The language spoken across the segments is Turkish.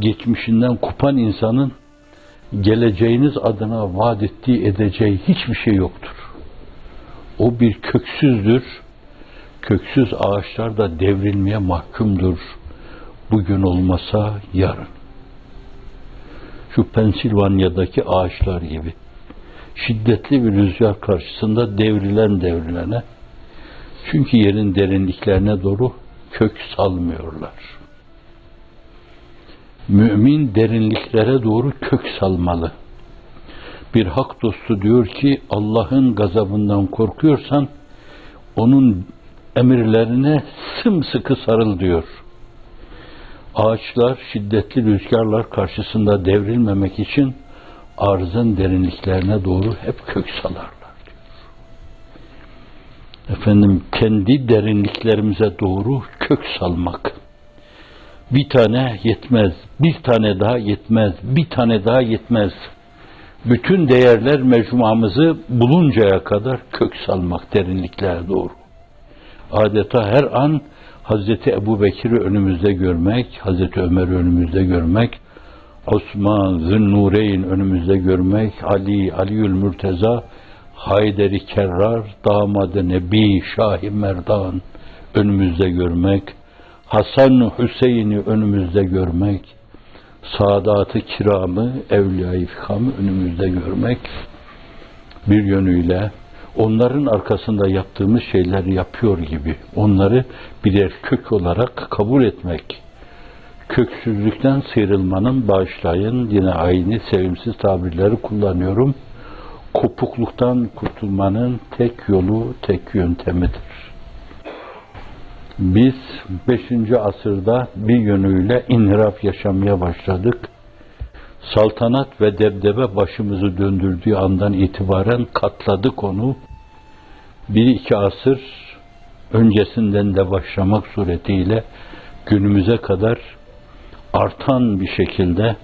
geçmişinden kopan insanın geleceğiniz adına vaat ettiği edeceği hiçbir şey yoktur. O bir köksüzdür. Köksüz ağaçlar da devrilmeye mahkumdur. Bugün olmasa yarın. Şu Pensilvanya'daki ağaçlar gibi. Şiddetli bir rüzgar karşısında devrilen devrilene. Çünkü yerin derinliklerine doğru kök salmıyorlar. Mümin derinliklere doğru kök salmalı. Bir hak dostu diyor ki Allah'ın gazabından korkuyorsan onun emirlerine sımsıkı sarıl diyor. Ağaçlar şiddetli rüzgarlar karşısında devrilmemek için arzın derinliklerine doğru hep kök salarlar. diyor. Efendim kendi derinliklerimize doğru kök salmak. Bir tane yetmez, bir tane daha yetmez, bir tane daha yetmez. Bütün değerler mecmuamızı buluncaya kadar kök salmak derinliklere doğru. Adeta her an Hazreti Ebu Bekir'i önümüzde görmek, Hazreti Ömer'i önümüzde görmek, Osman, Zünnureyn önümüzde görmek, Ali, Aliül Mürteza, Hayderi Kerrar, damadı Nebi, Şahi Merdan önümüzde görmek, Hasan Hüseyin'i önümüzde görmek, Sadat-ı Kiram'ı, Evliya-i Fikam'ı önümüzde görmek bir yönüyle onların arkasında yaptığımız şeyleri yapıyor gibi onları birer kök olarak kabul etmek. Köksüzlükten sıyrılmanın bağışlayın yine aynı sevimsiz tabirleri kullanıyorum. Kopukluktan kurtulmanın tek yolu, tek yöntemidir. Biz 5. asırda bir yönüyle inhiraf yaşamaya başladık. Saltanat ve debdebe başımızı döndürdüğü andan itibaren katladık onu. Bir iki asır öncesinden de başlamak suretiyle günümüze kadar artan bir şekilde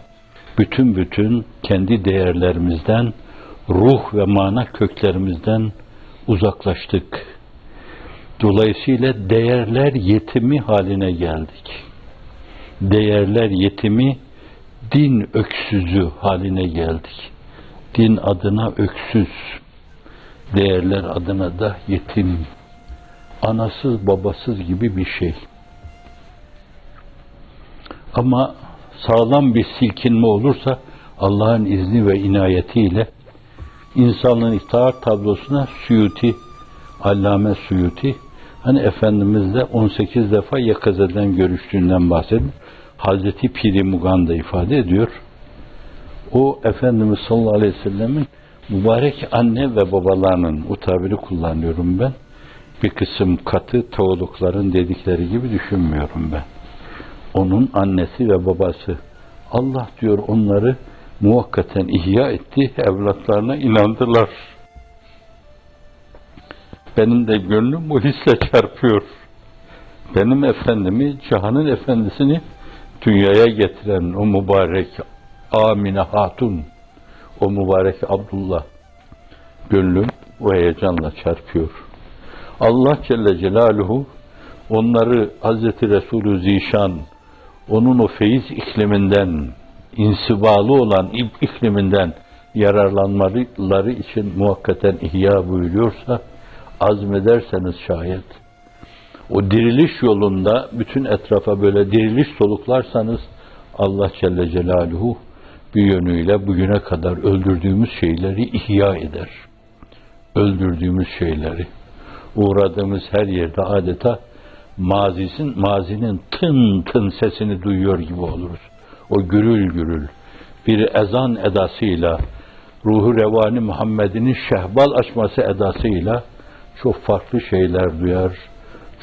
bütün bütün kendi değerlerimizden, ruh ve mana köklerimizden uzaklaştık. Dolayısıyla değerler yetimi haline geldik. Değerler yetimi, din öksüzü haline geldik. Din adına öksüz, değerler adına da yetim, anasız babasız gibi bir şey. Ama sağlam bir silkinme olursa Allah'ın izni ve inayetiyle insanlığın itaat tablosuna Suyuti, Allame Suyuti Hani Efendimizle 18 defa yakazeden görüştüğünden bahsediyor. Hazreti Piri Mugan da ifade ediyor. O Efendimiz sallallahu aleyhi ve sellemin mübarek anne ve babalarının o tabiri kullanıyorum ben. Bir kısım katı teologların dedikleri gibi düşünmüyorum ben. Onun annesi ve babası. Allah diyor onları muhakkaten ihya etti, evlatlarına inandılar. Benim de gönlüm bu hisle çarpıyor. Benim efendimi, cihanın efendisini dünyaya getiren o mübarek Amine Hatun, o mübarek Abdullah, gönlüm o heyecanla çarpıyor. Allah Celle Celaluhu onları Hazreti Resulü Zişan, onun o feyiz ikliminden, insibalı olan ikliminden yararlanmaları için muhakkaten ihya buyuruyorsa, azmederseniz şayet, o diriliş yolunda bütün etrafa böyle diriliş soluklarsanız Allah Celle Celaluhu bir yönüyle bugüne kadar öldürdüğümüz şeyleri ihya eder. Öldürdüğümüz şeyleri. Uğradığımız her yerde adeta mazisin, mazinin tın tın sesini duyuyor gibi oluruz. O gürül gürül bir ezan edasıyla ruhu revani Muhammed'in şehbal açması edasıyla çok farklı şeyler duyar,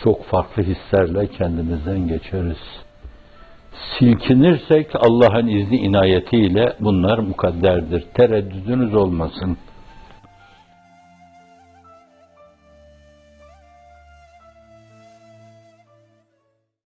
çok farklı hislerle kendimizden geçeriz. Silkinirsek Allah'ın izni inayetiyle bunlar mukadderdir. Tereddüdünüz olmasın.